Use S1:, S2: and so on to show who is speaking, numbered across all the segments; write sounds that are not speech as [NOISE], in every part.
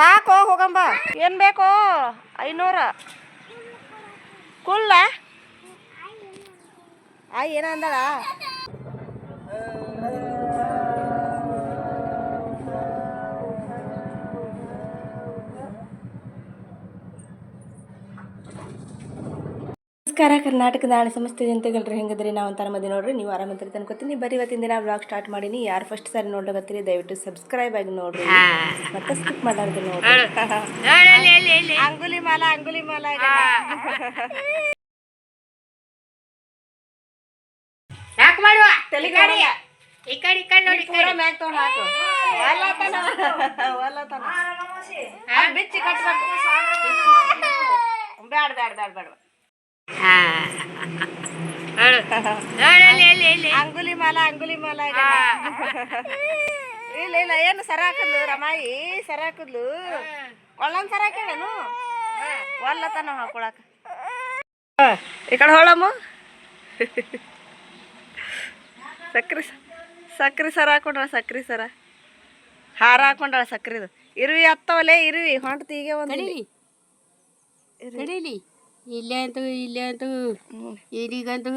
S1: ಸಾಕು ಹೋಗಂಬ. ಏನು ಬೇಕು? ಐನೂರ. ಕುಲ್ಲ? ಆ ಏನ ನಮಸ್ಕಾರ. ಕರ್ನಾಟಕದ ಆಣೆ ಸಮಸ್ತ ಜನತೆಗಳ್ರಿ ಹೆಂಗದ್ರಿ? ನಾವು ಅಂತಾರ ಮದಿ ನೋಡ್ರಿ ನೀವು ಆರಾಮಂತ್ರಿ ಅನ್ಕೋತೀನಿ ಬರೀ ಇವತ್ತಿನ ದಿನ ಬ್ಲಾಗ್ ಸ್ಟಾರ್ಟ್ ಮಾಡೀನಿ. ಯಾರು ಫಸ್ಟ್ ಸಾರಿ ನೋಡ್ಲಕತ್ತೀರಿ ದಯವಿಟ್ಟು ಸಬ್ಸ್ಕ್ರೈಬ್ ಆಗಿ ನೋಡ್ರಿ. ಮತ್ತೆ ಸ್ಕಿಪ್ ಮಾಡಾರ್ದು ನೋಡ್ರಿ. ಅಂಗುಲಿ ಮಾಲ ಅಂಗುಲಿ ಮಾಲ
S2: ಯಾಕೆ ಮಾಡುವ.
S1: ತಲೆ
S2: ಈ ಕಡೆ. ಈ ಕಡೆ ನೋಡಿ ಈ
S1: ಪೂರ
S2: ಕಡೆ.
S1: ಮ್ಯಾಗ್ ಹಾಕು. ಒಲ್ಲತನ ಒಲ್ಲತನ ಅದ್ ಬಿಚ್ಚಿ ಕಟ್ಬೇಕು. ಬ್ಯಾಡ ಬ್ಯಾಡ ಬ್ಯಾಡ ಬ್ಯಾಡ. [LAUGHS] ಅಂಗುಲಿ ಮಾಲ ಅಂಗುಲಿ ಮಾಲ ಇಲ್ಲ ಇಲ್ಲ ಏನು ಸರ ಹಾಕದ್ಲು ರಮಾಯಿ? ಸರ ಹಾಕದ್ಲು? ಒಳ್ಳೊಂದ್ ಸರ ಹಾಕ್ಯಾಳೇನು? ಒಲ್ಲತನ ಹಾಕೊಳಕ. ಈ ಕಡೆ ಹೊಳಮ್ಮ. ಸಕ್ರಿ ಸಕ್ರಿ ಸರ ಹಾಕೊಂಡ್ರ ಸಕ್ರಿ ಸರ. ಹಾರ ಹಾಕೊಂಡಳ ಸಕ್ರಿದು. ಇರುವಿ ಹತ್ತವಲೇ ಇರುವಿ. ಹೊಂಟ್ತಿ ಈಗ ಒಂದು
S2: ಇಲ್ಲೇ ಅಂತೂ ಇಲ್ಲೇ ಅಂತೂ. ಇಲ್ಲಿಗಂತೂ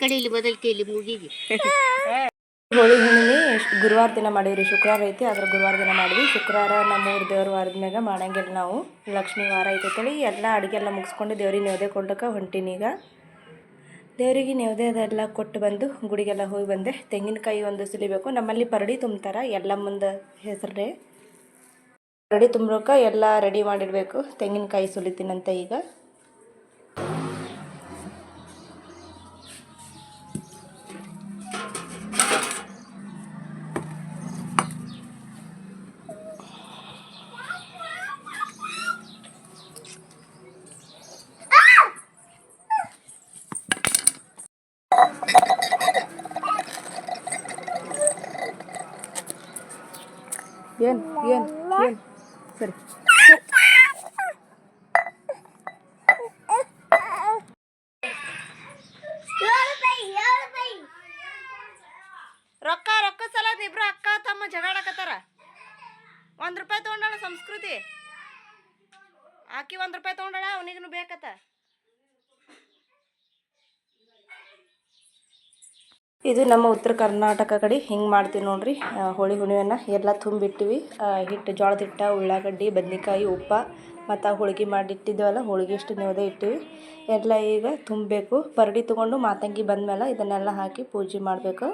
S2: ಕಡೆ ಇಲ್ಲಿ ಕೀಲಿ ಮುಗಿಗೆ.
S1: ಹೋಳಿ ಹುಣ್ಣಿಮೆ ಗುರುವಾರ ದಿನ ಮಾಡೀವ್ರಿ ಶುಕ್ರವಾರ ಐತಿ ಆದ್ರೆ ಗುರುವಾರ ದಿನ ಮಾಡಿದ್ವಿ. ಶುಕ್ರವಾರ ನಮ್ಮ ಊರು ದೇವ್ರ ವಾರದ ಮ್ಯಾಗ ಮಾಡಂಗಿಲ್ಲ ನಾವು. ಲಕ್ಷ್ಮೀ ವಾರ ಐತೈತೇಳಿ ಎಲ್ಲ ಅಡುಗೆ ಎಲ್ಲ ಮುಗಿಸ್ಕೊಂಡು ದೇವ್ರಿಗೆ ನೇವದೆ ಕೊಡ್ಲಿಕ್ಕೆ ಈಗ. ದೇವರಿಗೆ ನೆವದೆ ಅದೆಲ್ಲ ಕೊಟ್ಟು ಬಂದು ಗುಡಿಗೆಲ್ಲ ಹೋಗಿ ಬಂದೆ. ತೆಂಗಿನಕಾಯಿ ಒಂದು ಸುಲಿಬೇಕು. ನಮ್ಮಲ್ಲಿ ಪರಡಿ ತುಂಬ್ತಾರೆ ಎಲ್ಲ ಮುಂದೆ ಹೆಸರೇ. ಪರಡಿ ತುಂಬ್ರಕ್ಕೆ ಎಲ್ಲ ರೆಡಿ ಮಾಡಿಡಬೇಕು. ತೆಂಗಿನಕಾಯಿ ಸುಲಿತೀನಂತ ಈಗ. ಏನು ಏನು ಏನು ಇದು ನಮ್ಮ ಉತ್ತರ ಕರ್ನಾಟಕ ಕಡೆ ಹಿಂಗೆ ಮಾಡ್ತೀವಿ ನೋಡ್ರಿ. ಹೋಳಿ ಹುಣ್ಣಿಮೆನ ಎಲ್ಲ ತುಂಬಿಟ್ಟಿವಿ. ಹಿಟ್ಟು ಜೋಳದ ಹಿಟ್ಟ, ಉಳ್ಳಾಗಡ್ಡಿ, ಬದ್ನಿಕಾಯಿ, ಉಪ್ಪ ಮತ್ತು ಹೋಳಿಗೆ ಮಾಡಿಟ್ಟಿದ್ದೇವಲ್ಲ ಹೋಳಿಗೆ ಇಷ್ಟು ನೆವದೆ ಇಟ್ಟಿವಿ. ಎಲ್ಲ ಈಗ ತುಂಬಬೇಕು. ಪರಡಿ ತೊಗೊಂಡು ಮಾತಂಗಿ ಬಂದಮೇಲೆ ಇದನ್ನೆಲ್ಲ ಹಾಕಿ ಪೂಜೆ ಮಾಡಬೇಕು.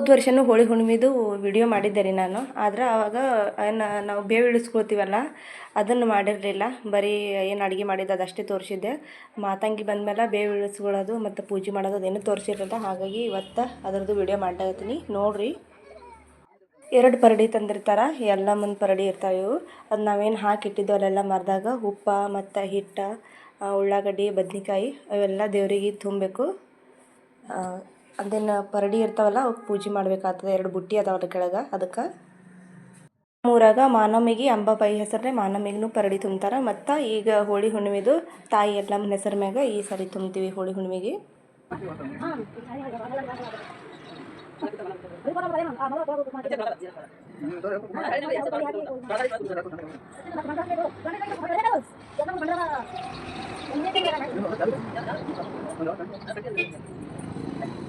S1: ಹೋದ ವರ್ಷನೂ ಹೋಳಿ ಹುಣ್ಣಿಮೆದು ವಿಡಿಯೋ ಮಾಡಿದ್ದೆ ರೀ ನಾನು. ಆದ್ರೆ ಆವಾಗ ಏನು ನಾವು ಬೇವು ಇಳಿಸ್ಕೊಳ್ತೀವಲ್ಲ, ಅದನ್ನು ಮಾಡಿರಲಿಲ್ಲ. ಬರೀ ಏನು ಅಡುಗೆ ಮಾಡಿದ್ದು ಅದಷ್ಟೇ ತೋರಿಸಿದ್ದೆ. ಮಾತಂಗಿ ಬಂದಮೇಲೆ ಬೇವು ಇಳಿಸ್ಕೊಳ್ಳೋದು ಮತ್ತು ಪೂಜೆ ಮಾಡೋದು ಅದೇನು ತೋರಿಸಿರಲಿಲ್ಲ. ಹಾಗಾಗಿ ಇವತ್ತು ಅದರದ್ದು ವಿಡಿಯೋ ಮಾಡ್ಲಾಗತ್ತೀನಿ ನೋಡಿರಿ. ಎರಡು ಪರಡಿ ತಂದಿರ್ತಾರೆ ಎಲ್ಲ ಮುಂದೆ ಪರಡಿ ಇರ್ತಾವೆ ಇವು. ಅದು ನಾವೇನು ಹಾಕಿಟ್ಟಿದ್ದು ಅಲ್ಲೆಲ್ಲ ಮರದಾಗ. ಉಪ್ಪ ಮತ್ತು ಹಿಟ್ಟು, ಉಳ್ಳಾಗಡ್ಡಿ, ಬದ್ನಿಕಾಯಿ, ಅವೆಲ್ಲ ದೇವರಿಗೆ ತುಂಬಬೇಕು. ಅದೇನು ಪರಡಿ ಇರ್ತಾವಲ್ಲ ಅವಕ್ಕೆ ಪೂಜೆ ಮಾಡ್ಬೇಕಾಗ್ತದೆ. ಎರಡು ಬುಟ್ಟಿ ಅದಾವಲ್ಲ ಕೆಳಗೆ, ಅದಕ್ಕೆ. ಮೂರಾಗ ಮಾನಮಿಗೆ ಅಂಬಾಬಾಯಿ ಹೆಸರೇ ಮಾನಮಿಗೂ ಪರಡಿ ತುಂಬ್ತಾರೆ. ಮತ್ತು ಈಗ ಹೋಳಿ ಹುಣ್ಣಿಮೆದು ತಾಯಿ ಎಲ್ಲಮ್ಮನ ಹೆಸರು ಮ್ಯಾಗ ಈ ಸಾರಿ ತುಂಬ್ತೀವಿ ಹೋಳಿ ಹುಣ್ಣಿಮೆಗೆ. [LAUGHS]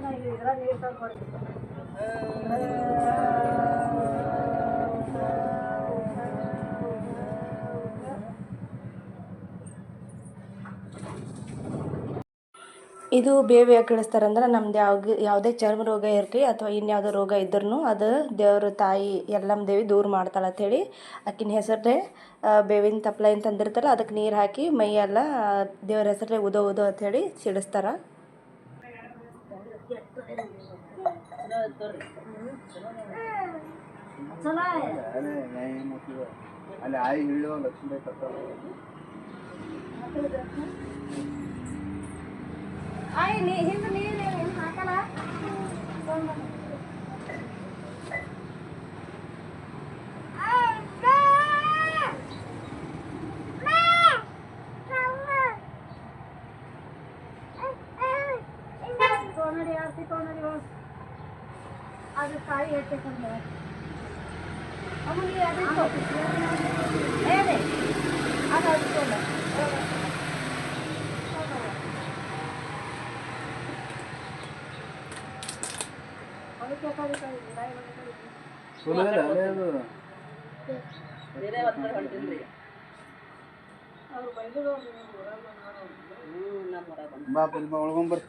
S1: ಮಾಡಿಲ್ಲ ಇದು ಬೇವು ಯಾಕೆ ಇಳಿಸ್ತಾರಂದ್ರೆ ನಮ್ದು ಯಾವ ಯಾವುದೇ ಚರ್ಮ ರೋಗ ಇರಲಿ ಅಥವಾ ಇನ್ಯಾವುದೋ ರೋಗ ಇದ್ರೂ ಅದು ದೇವ್ರ ತಾಯಿ ಎಲ್ಲಮ್ಮ ದೇವಿ ದೂರ ಮಾಡ್ತಾಳೆ ಅಂಥೇಳಿ ಆಕಿನ ಹೆಸರೇ ಬೇವಿನ ತಪ್ಪಲ ಏನು ತಂದಿರ್ತಾರಲ್ಲ ಅದಕ್ಕೆ ನೀರು ಹಾಕಿ ಮೈಯೆಲ್ಲ ದೇವ್ರ ಹೆಸರೇ ಉದೋ ಉದೋ ಅಂಥೇಳಿ ಸಿಡಿಸ್ತಾರೆ.
S3: ಅಲ್ಲಿ, ಆಯಿ ಹೀಳು ಲಕ್ಷ್ಮೀ ಕರ್ತಾರ ಚಲೋ ಇಲ್ಲ ಅಲ್ಲೇ ಅದು ಬಾ ಬಿಲ್ ಒಳಗೊಂಬರ್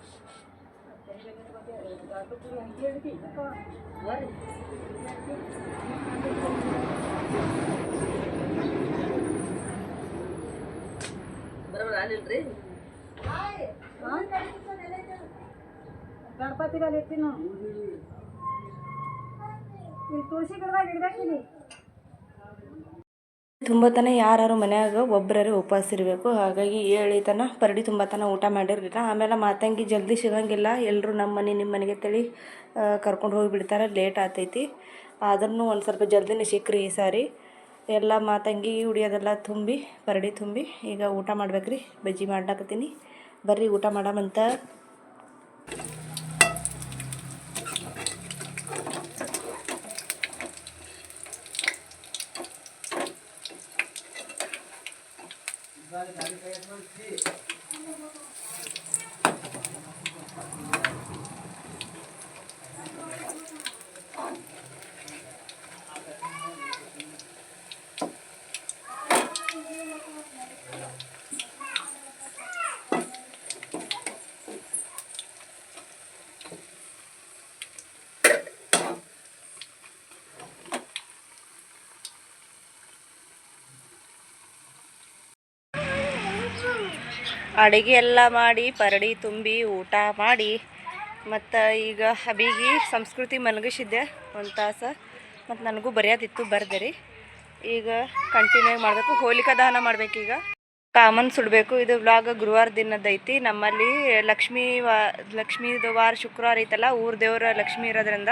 S4: ಗಣಪತಿಗಲ್ಲಿ ಇರ್ತೀನಿ ನಾವು ಇಲ್ಲಿ
S1: ತುಂಬತನ ಯಾರು ಮನ್ಯಾಗ ಒಬ್ಬರೇ ಉಪವಾಸ ಇರಬೇಕು ಹಾಗಾಗಿ ಹೇಳಿತನ ಪರಡಿ ತುಂಬತನ ಊಟ ಮಾಡಿರಲಿಲ್ಲ. ಆಮೇಲೆ ಮಾತಂಗಿ ಜಲ್ದಿ ಸಿಗಂಗಿಲ್ಲ. ಎಲ್ಲರೂ ನಮ್ಮ ಮನೆ, ನಿಮ್ಮ ಮನೆಗೆ ತಳಿ ಕರ್ಕೊಂಡು ಹೋಗಿಬಿಡ್ತಾರೆ ಲೇಟ್ ಆತೈತಿ. ಆದ್ರೂ ಒಂದು ಸ್ವಲ್ಪ ಜಲ್ದಿನೇ ಸಿಕ್ಕ್ರಿ ಈ ಸಾರಿ. ಎಲ್ಲ ಮಾತಂಗಿ ಉಡಿಯೋದೆಲ್ಲ ತುಂಬಿ, ಪರಡಿ ತುಂಬಿ ಈಗ ಊಟ ಮಾಡ್ಬೇಕ್ರಿ. ಬಜ್ಜಿ ಮಾಡ್ಲಾಕತ್ತೀನಿ. ಬರ್ರಿ ಊಟ ಮಾಡಮಂತ. Thank you. ಅಡುಗೆ ಎಲ್ಲ ಮಾಡಿ, ಪರಡಿ ತುಂಬಿ, ಊಟ ಮಾಡಿ. ಮತ್ತು ಈಗ ಹಬಿಗೆ ಸಂಸ್ಕೃತಿ ಮಲಗಿಸಿದ್ದೆ ಒಂದು ತಾಸು. ಮತ್ತು ನನಗೂ ಬರೆಯೋದಿತ್ತು ಬರ್ದೆ ಈಗ ಕಂಟಿನ್ಯೂ ಮಾಡಬೇಕು. ಹೋಲಿಕಾ ದಹನ ಮಾಡಬೇಕೀಗ ಕಾಮನ್ ಸುಡಬೇಕು. ಇದು ವ್ಲಾಗ್ ಗುರುವಾರ ದಿನದೈತಿ ನಮ್ಮಲ್ಲಿ ಲಕ್ಷ್ಮೀ ವಾ, ಲಕ್ಷ್ಮೀದು ವಾರ ಶುಕ್ರವಾರ ಐತಲ್ಲ, ಊರ ದೇವರ ಲಕ್ಷ್ಮಿ ಇರೋದ್ರಿಂದ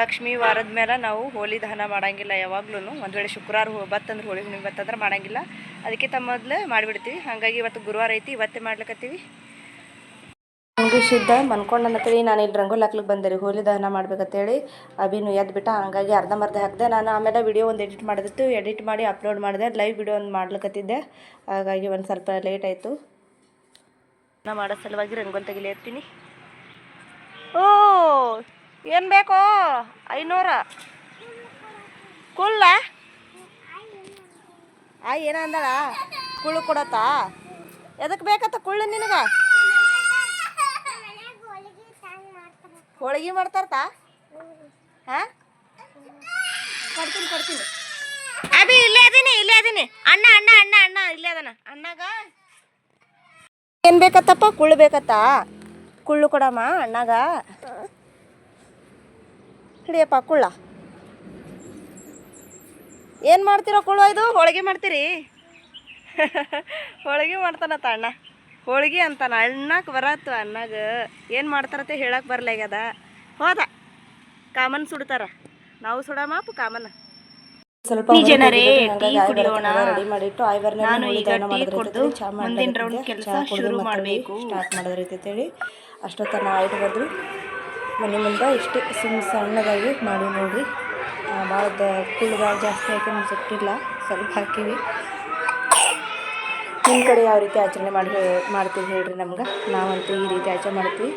S1: ಲಕ್ಷ್ಮೀ ವಾರದ ಮೇಲೆ ನಾವು ಹೋಲಿ ದಹನ ಮಾಡಂಗಿಲ್ಲ ಯಾವಾಗ್ಲೂ ಒಂದು ವೇಳೆ ಶುಕ್ರವಾರ ಹೋ ಬತ್ತಂದ್ರೆ ಹೋಳಿ ಹುಣ್ಣಿಮೆ ಬತ್ತಂದ್ರೆ ಮಾಡೋಂಗಿಲ್ಲ. ಅದಕ್ಕೆ ತಮ್ಮ ಮೊದಲೇ ಮಾಡಿಬಿಡ್ತೀವಿ. ಹಾಗಾಗಿ ಇವತ್ತು ಗುರುವಾರ ಐತಿ ಇವತ್ತೇ ಮಾಡ್ಲಿಕತ್ತೀವಿ. ಮುಗಿಸಿದ್ದ ಮನ್ಕೊಂಡಂತೇಳಿ ನಾನು ಇಲ್ಲಿ ರಂಗೋಲಿ ಹಾಕ್ಲಿಕ್ಕೆ ಬಂದೆ ರೀ. ಹೋಲಿ ದಹನ ಮಾಡ್ಬೇಕಂತೇಳಿ ಅಭಿನು ಎದ್ದು ಬಿಟ್ಟ ಹಂಗಾಗಿ ಅರ್ಧಂಬರ್ಧ ಹಾಕಿದೆ. ನಾನು ಆಮೇಲೆ ವಿಡಿಯೋ ಒಂದು ಎಡಿಟ್ ಮಾಡಿದಿತ್ತು. ಎಡಿಟ್ ಮಾಡಿ ಅಪ್ಲೋಡ್ ಮಾಡಿದೆ. ಲೈವ್ ವಿಡಿಯೋ ಒಂದು ಮಾಡ್ಲಿಕ್ಕತ್ತಿದ್ದೆ ಹಾಗಾಗಿ ಒಂದು ಸ್ವಲ್ಪ ಲೇಟ್ ಆಯಿತು. ನಾ ಮಾಡೋ ಸಲುವಾಗಿ ರಂಗೋಲಿ ತೆಗಿಲಿ ಇರ್ತೀನಿ ಓ! ಏನು ಬೇಕು? ಐನೂರ. ಕುಲ್ಲ ಆ, ಏನ ಅಂದಳ? ಕುಳ್ಳು ಕೊಡತ್ತಾ? ಎದಕ್ಕೆ ಬೇಕತ್ತ ಕುಳ್ಳು ನಿನಗೆ? ಹೋಳಿಗೆ ಮಾಡ್ತಾರತಾ? ಹಾಂ? ಕೊಡ್ತೀನಿ ಕೊಡ್ತೀನಿ. ಅಬಿ ಇಲ್ಲೇ ಅದೀನಿ ಇಲ್ಲೇ ಅದೀನಿ. ಅಣ್ಣ ಅಣ್ಣ ಅಣ್ಣ ಅಣ್ಣ, ಇಲ್ಲೇ ಅದನ. ಅಣ್ಣಗ? ಏನು ಬೇಕತ್ತಪ್ಪ? ಕುಳ್ಳು ಬೇಕತ್ತ? ಕುಳ್ಳು ಕೊಡಮ್ಮ, ಅಣ್ಣಗ. ಹಿಡಿಯಪ್ಪ ಕುಳ್ಳ. ಏನು ಮಾಡ್ತೀರೋ ಕುಳ್ಳ ಇದು? ಹೋಳಿಗೆ ಮಾಡ್ತೀರಿ? [LAUGHS] ಹೋಳಿಗೆ ಮಾಡ್ತಾನತ್ತ ಅಣ್ಣ. ಹೋಳಿಗೆ ಅಂತಾನ. ಅಣ್ಣಕ್ಕೆ ಬರತ್ತು ಅಣ್ಣಗ. ಏನು ಮಾಡ್ತಾರತ್ತೆ ಹೇಳಕ್ಕೆ ಬರ್ಲಾಗ್ಯದ ಹೋದ. ಕಾಮನ್ ಸುಡ್ತಾರ. ನಾವು ಸುಡಮಪ್ಪ ಕಾಮನ್. ಸ್ವಲ್ಪ
S2: ಜನರೇ, ಟೀ ಕುಡಿಯೋಣ.
S1: ರೆಡಿ ಮಾಡಿಟ್ಟು ಐವರ್ನ
S2: ನಾನು ಈಗ ಟೀ ಕುಡ್ದು ಮುಂದಿನ round ಕೆಲ್ಸ ಶುರು ಮಾಡಬೇಕು.
S1: ಸ್ಟಾರ್ಟ್ ಮಾಡೋದ್ರೈತೆ ಅಂತೇಳಿ ಅಷ್ಟೊತ್ತನ ಆಯ್ತು ಬರೆದ್ರು ಮನೆ ಮುಂದೆ ಇಷ್ಟು ಸುಮ್ಮ ಸಣ್ಣದಾಗಿ ಮಾಡಿ ನೋಡಿರಿ. ಭಾಳ ದ ಕುಳ್ಳು ಭಾಳ ಜಾಸ್ತಿ ಹಾಕಿ ಸುಟ್ಟಿಲ್ಲ ಸ್ವಲ್ಪ ಹಾಕಿವಿ. ನಿಮ್ಮ ಕಡೆ ಯಾವ ರೀತಿ ಆಚರಣೆ ಮಾಡಿ ಮಾಡ್ತೀವಿ ಹೇಳಿರಿ ನಮ್ಗೆ? ನಾವಂತೂ ಈ ರೀತಿ ಆಚರಣೆ ಮಾಡ್ತೀವಿ.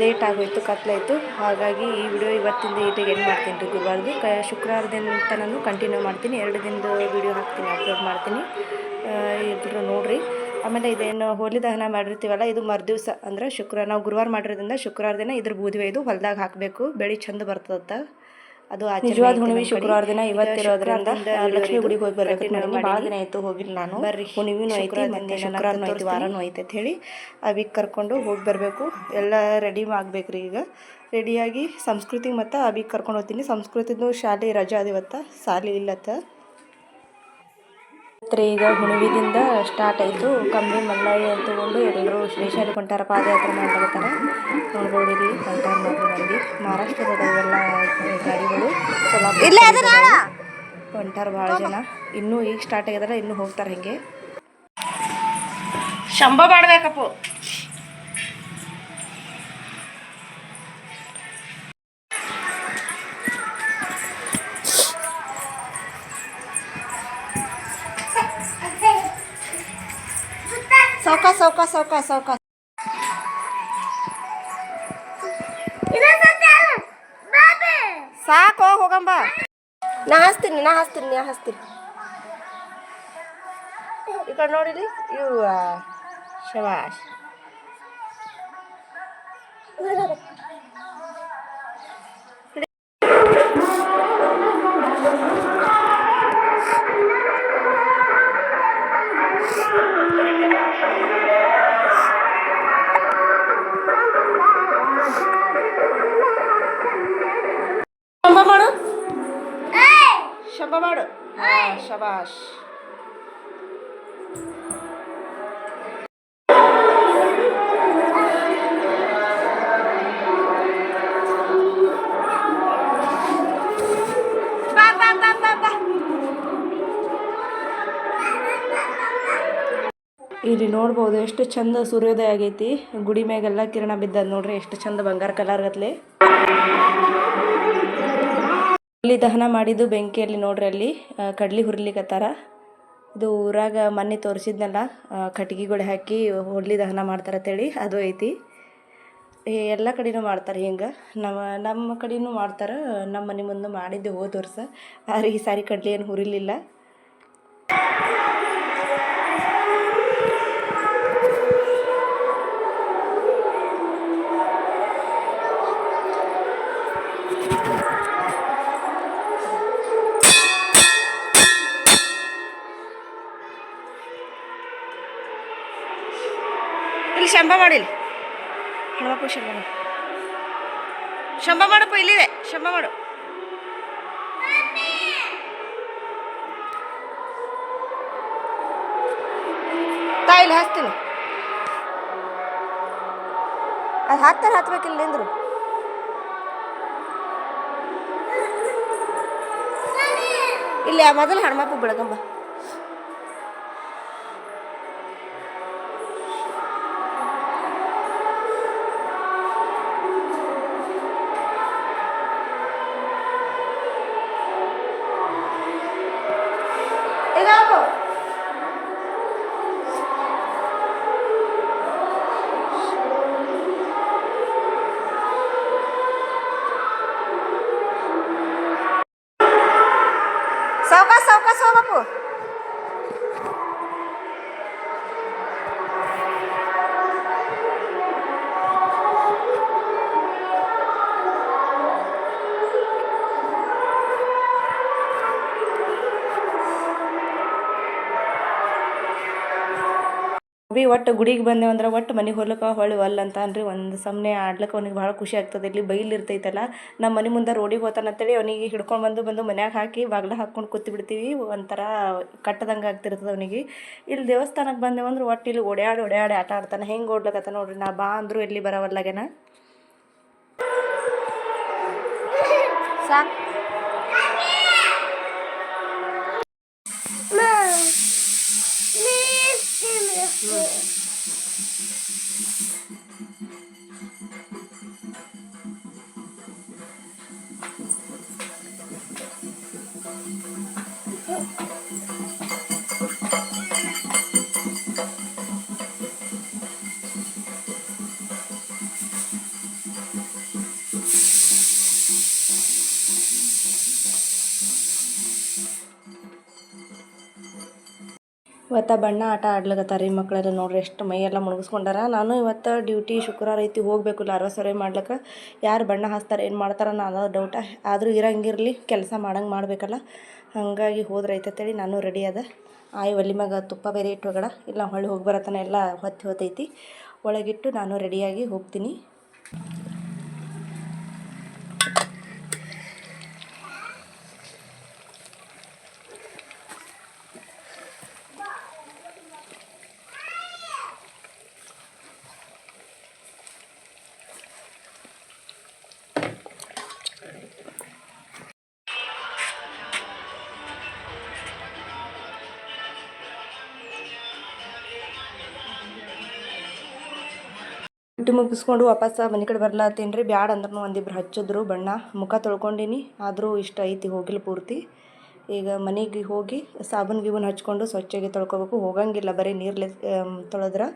S1: ಲೇಟ್ ಆಗೋಯ್ತು, ಕತ್ಲಾಯಿತು. ಹಾಗಾಗಿ ಈ ವಿಡಿಯೋ ಇವತ್ತಿಂದ ಇಲ್ಲಿಗೆ ಏನು ಮಾಡ್ತೀನಿ ರೀ ಗುರುವಾರದು. ಕ, ಶುಕ್ರವಾರದಿಂದ ನಾನು ಕಂಟಿನ್ಯೂ ಮಾಡ್ತೀನಿ. ಎರಡು ದಿನದ ವಿಡಿಯೋ ಹಾಕ್ತೀನಿ ಅಪ್ಲೋಡ್ ಮಾಡ್ತೀನಿ. ಎಲ್ಲರೂ ನೋಡಿರಿ. ಆಮೇಲೆ ಇದೇನು ಹೋಲಿ ದಹನ ಮಾಡಿರ್ತೀವಲ್ಲ ಇದು ಮರುದಿವ್ಸ ಅಂದ್ರೆ ಶುಕ್ರವಾರ ನಾವು ಗುರುವಾರ ಮಾಡಿರೋದ್ರಿಂದ ಶುಕ್ರವಾರ ದಿನ ಇದ್ರ ಬೂದಿವೆ ಇದು ಹೊಲ್ದಾಗ ಹಾಕಬೇಕು ಬೆಳೆ ಚಂದ ಬರ್ತದತ್ತ. ಅದು ನಿಜವಾದ ಹುಣ್ಣಿಮೆ ಶುಕ್ರವಾರ ದಿನ ಇವತ್ತಿರೋದ್ರಿಂದ ಲಕ್ಷ್ಮಿ ಗುಡಿಗೆ ಹೋಗಿ ಬರ್ಬೇಕು. ಭಾಳ ದಿನ ಆಯಿತು ಹೋಗಿಲ್ಲ ನಾನು. ಬರ್ರಿ. ಹುಣ್ಣಿಮೆನೂ ಐತಿ ಮತ್ತೆ ಶುಕ್ರವಾರನೂ ಐತಿ ವಾರನೂ ಐತೆ ಅಂತ ಹೇಳಿ ಅವಿಗೆ ಕರ್ಕೊಂಡು ಹೋಗಿ ಬರಬೇಕು. ಎಲ್ಲ ರೆಡಿ ಆಗ್ಬೇಕು ರೀ ಈಗ ರೆಡಿಯಾಗಿ ಸಂಸ್ಕೃತಿ ಮತ್ತು ಅವಿಗೆ ಕರ್ಕೊಂಡು ಹೋಗ್ತೀನಿ. ಸಂಸ್ಕೃತಿದು ಶಾಲೆ ರಜಾ ಅದಿವತ್ತ. ಇವತ್ತು ಸಾಲಿ ಇಲ್ಲತ್ತ. ಜಾತ್ರೆ ಈಗ ಹುಣವಿದಿಂದ ಸ್ಟಾರ್ಟ್ ಆಯಿತು. ಕಂಬಿ ಮಲ್ಲಾಯಿ ಅಂತ ತಗೊಂಡು ಎಲ್ಲರೂ ಶ್ರೀಶೈಲ ಕೊಂಟಾರ ಪಾದಯಾತ್ರೆ ಮಾಡ್ತಾರೆ ನೋಡ್ಬೋದು ಇಲ್ಲಿ ಕಂಟಾರ ಮಾಡ್ಬೋದು ಮಂದಿ ಮಹಾರಾಷ್ಟ್ರದ ಇವೆಲ್ಲ ಗಾಡಿಗಳು ಹೊಂಟಾರ ಭಾಳ ಜನ. ಇನ್ನೂ ಈಗ ಸ್ಟಾರ್ಟ್ ಆಗ್ಯದ ಇನ್ನೂ ಹೋಗ್ತಾರೆ ಹಿಂಗೆ. ಶಂಭ ಮಾಡ್ಬೇಕಪ್ಪು ಸೌಕ ಸೌಕ ಸೌಕ ಸೌಕ ಸಾಕು ಹೋಗಂಬ ನಾ ಹಚ್ತೀನಿ ನಾ ಹಚ್ತೀನಿ ನಾ ಹಚ್ತೀನಿ ಈ ಕಡೆ ನೋಡಿಲಿ ಇವು ಶಬಾಷ್ ಶಬಾಷ್. ಇಲ್ಲಿ ನೋಡ್ಬೋದು ಎಷ್ಟು ಚಂದ ಸೂರ್ಯೋದಯ ಆಗೈತಿ ಗುಡಿ ಮ್ಯಾಗೆಲ್ಲ ಕಿರಣ ಬಿದ್ದದ ನೋಡ್ರಿ, ಎಷ್ಟು ಚಂದ ಬಂಗಾರ ಕಲರ್ ಗತ್ಲೆ ಅಲ್ಲಿ ದಹನ ಮಾಡಿದ್ದು ಬೆಂಕಿಯಲ್ಲಿ ನೋಡ್ರಿ ಅಲ್ಲಿ ಕಡ್ಲಿ ಹುರಿಲಿಕತ್ತಾರ ಇದು ಊರಾಗ ಮನೆ ತೋರಿಸಿದ್ನಲ್ಲ ಕಟ್ಗಿಗಳು ಹಾಕಿ ಹೊಡ್ಲಿ ದಹನ ಮಾಡ್ತಾರತ್ತೇಳಿ ಅದು ಐತಿ. ಎಲ್ಲ ಕಡೆನೂ ಮಾಡ್ತಾರೆ ಹಿಂಗೆ. ನಮ್ಮ ನಮ್ಮ ಕಡೆನೂ ಮಾಡ್ತಾರೆ, ನಮ್ಮ ಮನೆ ಮುಂದೆ ಮಾಡಿದ್ದೆ ಹೋದ ವರ್ಷ. ಆದ್ರೆ ಈ ಸಾರಿ ಕಡ್ಲಿ ಏನು ಹುರಿಲಿಲ್ಲ. ಶಂಭ ಮಾಡಿಲ್ಲ ಹಣಮಪ್ಪ ಶಂಭ ಮಾಡು ಶಂಭ ಮಾಡಪ್ಪ ಇಲ್ಲಿದೆ. ಶಂಭ ಮಾಡು. ತಾಯಿಲಿ ಹಾಕ್ತೀನಿ. ಅದು ಹಾಕ್ತಾರೆ ಹಾಕ್ಬೇಕಿಲ್ಲ ನಿಂದ್ರು ಇಲ್ಲಿ ಮೊದಲು ಹಣಮಪ್ಪ ಬೆಳಗಂಬ. ಬಿ ಒಟ್ಟು ಗುಡಿಗೆ ಬಂದೇವು ಅಂದ್ರೆ ಒಟ್ಟು ಮನೆಗೆ ಹೋಗ್ಲಿಕ್ಕೆ ಹೊಳ್ಳಿ ಒಲ್ಲ ಅಂತ ಅನ್ರಿ ಒಂದು ಸಮನೆ ಆಡ್ಲಿಕ್ಕೆ ಅವ್ನಿಗೆ ಭಾಳ ಖುಷಿ ಆಗ್ತದೆ. ಇಲ್ಲಿ ಬೈಲ್ ಇರ್ತೈತಲ್ಲ ನಮ್ಮ ಮನೆ ಮುಂದೆ ರೋಡಿಗೆ ಹೋತಾನಂತೇಳಿ ಅವನಿಗೆ ಹಿಡ್ಕೊಂಡು ಬಂದು ಬಂದು ಮನ್ಯಾಗ ಹಾಕಿ ಬಾಗ್ಲ ಹಾಕ್ಕೊಂಡು ಕೂತಿ ಬಿಡ್ತೀವಿ. ಒಂಥರ ಕಟ್ಟದಂಗೆ ಆಗ್ತಿರ್ತದೆ ಅವನಿಗೆ. ಇಲ್ಲಿ ದೇವಸ್ಥಾನಕ್ಕೆ ಬಂದೇವು ಅಂದ್ರೆ ಒಟ್ಟು ಇಲ್ಲಿ ಓಡ್ಯಾಡಿ ಓಡಾಡಿ ಆಟ ಆಡ್ತಾನೆ. ಹೆಂಗೆ ಓಡ್ಲಕತ್ತ ನೋಡ್ರಿ, ನಾ ಬಾ ಅಂದ್ರು ಎಲ್ಲಿ ಬರವಲ್ಲಾಗೇನ ಸಾಕು. ಇವತ್ತು ಬಣ್ಣ ಆಟ ಆಡ್ಲಿಕತ್ತಾರ ರೀ ಮಕ್ಕಳೆಲ್ಲ ನೋಡ್ರಿ ಎಷ್ಟು ಮೈಯೆಲ್ಲ ಮುಳುಗಿಸ್ಕೊಂಡಾರ ನಾನು ಇವತ್ತು ಡ್ಯೂಟಿ ಶುಕ್ರವಾರ ಐತಿ, ಹೋಗಬೇಕು ಲಾರ್ವ ಸರ್ವೆ ಮಾಡ್ಲಿಕ್ಕೆ. ಯಾರು ಬಣ್ಣ ಹಚ್ತಾರೆ ಏನು ಮಾಡ್ತಾರೆ ನಾನು ಡೌಟ ಆದರೂ ಇರಂಗಿರಲಿ, ಕೆಲಸ ಮಾಡಂಗೆ ಮಾಡಬೇಕಲ್ಲ. ಹಾಗಾಗಿ ಹೋದ್ರೆ ಐತಂತೇಳಿ ನಾನು ರೆಡಿ ಅದ. ಆಯ್ ಒಲಿ ಮ್ಯಾಗ ತುಪ್ಪ ಬೇರೆ ಇಟ್ಟು ಇಲ್ಲ ಹೊಳ್ಳಿ ಹೋಗಿ ಬರತನ ಎಲ್ಲ ಹೊತ್ತಿ ಹೋತೈತಿ ಒಳಗಿಟ್ಟು ನಾನು ರೆಡಿಯಾಗಿ ಹೋಗ್ತೀನಿ. ಮುಗಿಸ್ಕೊಂಡು ವಾಪಸ್ ಮನೆ ಕಡೆ ಬರ್ಲಾತ್ತೀನಿ ರೀ ಬ್ಯಾಡ ಅಂದ್ರೂ ಒಂದಿಬ್ರು ಹಚ್ಚಿದ್ರು ಬಣ್ಣ. ಮುಖ ತೊಳ್ಕೊಂಡೀನಿ. ಆದರೂ ಇಷ್ಟ ಐತಿ, ಹೋಗಿಲ್ಲ ಪೂರ್ತಿ. ಈಗ ಮನೆಗೆ ಹೋಗಿ ಸಾಬೂನು ಗಿಬೂನ್ ಹಚ್ಕೊಂಡು ಸ್ವಚ್ಛಗೆ ತೊಳ್ಕೊಬೇಕು. ಹೋಗಂಗಿಲ್ಲ, ಬರೀ ನೀರ್ಲೆ ತೊಳೆದ್ರೆ.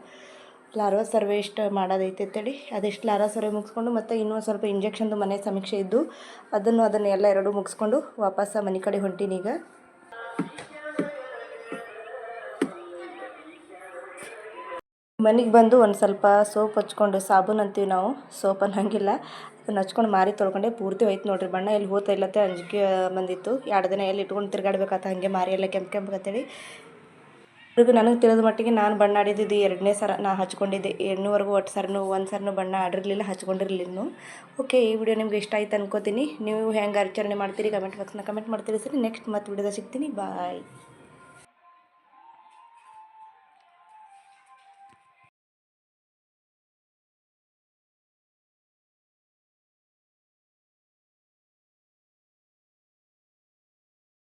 S1: ಲಾರ್ವ ಸರ್ವೆ ಇಷ್ಟು ಮಾಡೋದೈತೆ ಅಂತೇಳಿ ಅದೆಷ್ಟು ಲಾರ್ವ ಸರ್ವೆ ಮುಗಿಸ್ಕೊಂಡು ಮತ್ತು ಇನ್ನೂ ಸ್ವಲ್ಪ ಇಂಜೆಕ್ಷನ್ದು ಮನೆ ಸಮೀಕ್ಷೆ ಇದ್ದು ಅದನ್ನು ಅದನ್ನು ಎಲ್ಲ ಎರಡು ಮುಗಿಸ್ಕೊಂಡು ವಾಪಸ್ ಮನೆ ಕಡೆ ಹೊಂಟೀನಿ ಈಗ. ಮನೆಗೆ ಬಂದು ಒಂದು ಸ್ವಲ್ಪ ಸೋಪ್ ಹಚ್ಕೊಂಡು ಸಾಬೂನು ಅಂತೀವಿ ನಾವು. ಸೋಪ್ ಅನ್ನಂಗಿಲ್ಲ. ಅದನ್ನ ಹಚ್ಕೊಂಡು ಮಾರಿ ತೊಳ್ಕೊಂಡೆ ಪೂರ್ತಿ ಹೋಯ್ತು ನೋಡ್ರಿ. ಬಣ್ಣ ಎಲ್ಲಿ ಹೋತಾ ಇಲ್ಲತ್ತೆ ಅಂಜಿಕೆ ಬಂದಿತ್ತು. ಎರಡು ದಿನ ಎಲ್ಲಿ ಇಟ್ಕೊಂಡು ತಿರ್ಗಾಡ್ಬೇಕಾತ ಹಾಗೆ ಮಾರಿ ಎಲ್ಲ ಕೆಂಪು ಕೆಂಪು ಅಂತೇಳಿ ಇವ್ರಿಗೆ ನನಗೆ ತಿಳಿದ ಮಟ್ಟಿಗೆ ನಾನು ಬಣ್ಣ ಆಡಿದ್ದು ಎರಡನೇ ಸರ ನಾ ಹಚ್ಕೊಂಡಿದ್ದೆ. ಎರಡನೇವರೆಗೂ ಒಟ್ಟು ಸರ್ನು, ಒಂದು ಸರ್ನು ಬಣ್ಣ ಆಡಿರಲಿಲ್ಲ, ಹಚ್ಕೊಂಡಿರಲಿಲ್ಲ ಓಕೆ, ಈ ವಿಡಿಯೋ ನಿಮ್ಗೆ ಇಷ್ಟ ಆಯ್ತು ಅನ್ಕೋತೀನಿ. ನೀವು ಹೆಂಗೆ ಆಚರಣೆ ಮಾಡ್ತೀರಿ ಕಮೆಂಟ್ ಬಾಕ್ಸ್ನ ಕಮೆಂಟ್ ಮಾಡ್ತೀರಿ ಸರಿ? ನೆಕ್ಸ್ಟ್ ಮತ್ತೆ ವಿಡಿಯೋದಾಗ ಸಿಗ್ತೀನಿ. ಬಾಯ್